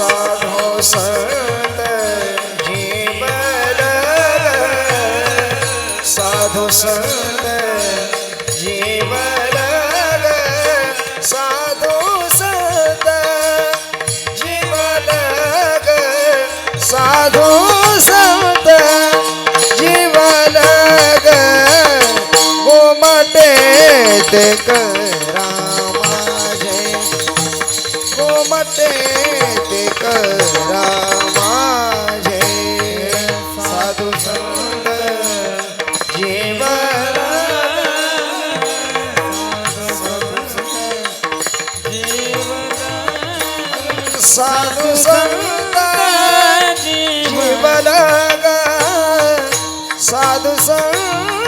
साधो संत जीव साधो संत जीव साधो संत जीव साधो संत जीवन गोमटे ते कर। मते ते करा माझे. साधू संत जीवन. साधू संत जीवन. साधू संत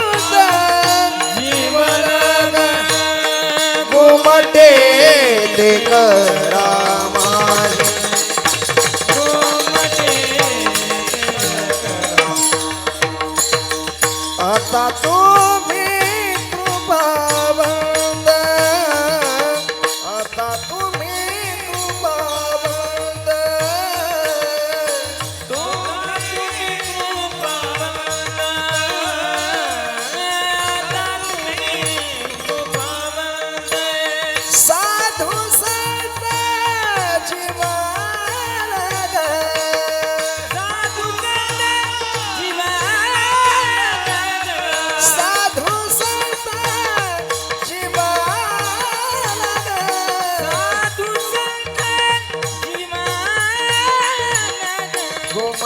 आता तो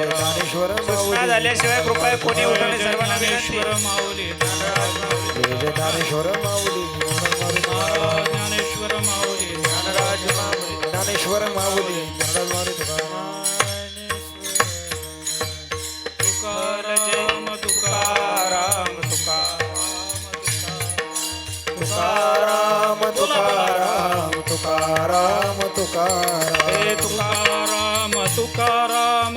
जय जय सूचना माऊली झाल्याशिवाय कृपया कोणी उठवणे सर्वांना विनंती ज्ञानेश्वर माऊली ज्ञानराज माऊली जय जय ज्ञानेश्वर माऊली. ज्ञानराज माऊली ज्ञानेश्वर माऊली धनराज माऊली तुकाराम तुकाराम तुकाराम तुकाराम तुकाराम तुकाराम हे तुकाराम तुकाराम तुकाराम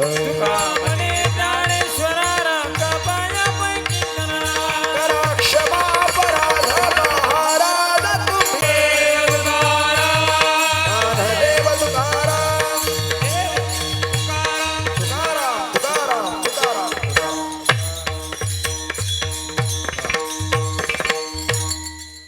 go.